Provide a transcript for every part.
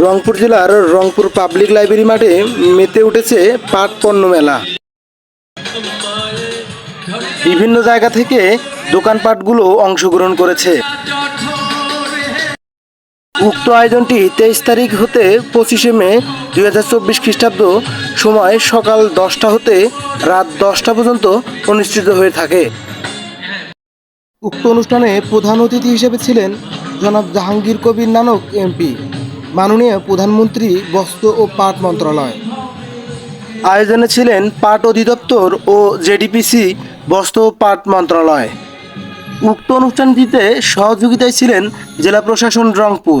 রংপুর জেলার Rangpur public library মাঠে মেতে উঠেছে পাট পণ্য মেলা। বিভিন্ন জায়গা থেকে দোকানপাটগুলো অংশগ্রহণ করেছে। উক্ত আয়োজনটি তেইশ তারিখ হতে পঁচিশে মে দুই হাজার চব্বিশ খ্রিস্টাব্দ সময় সকাল দশটা হতে রাত দশটা পর্যন্ত অনুষ্ঠিত হয়ে থাকে। উক্ত অনুষ্ঠানে প্রধান অতিথি হিসেবে ছিলেন জনাব জাহাঙ্গীর কবির নানক এমপি। মাননীয় প্রধানমন্ত্রী বস্ত্র ও পাট মন্ত্রণালয়। আয়োজনে ছিলেন পাট অধিদপ্তর ও জেডিপিসি বস্ত্র ও পাট মন্ত্রণালয়। উক্ত অনুষ্ঠানটিতে সহযোগিতায় ছিলেন জেলা প্রশাসন রংপুর।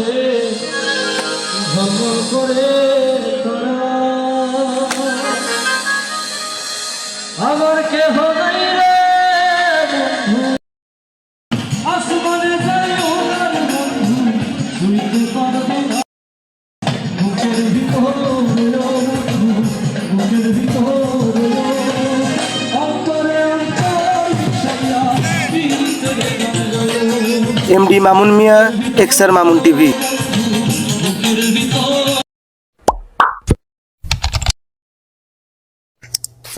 পাশে ভ্রমণ করে তোরা। আমার কেহ নাই এমডি মামুন মিয়া টেক্সার মামুন টিভি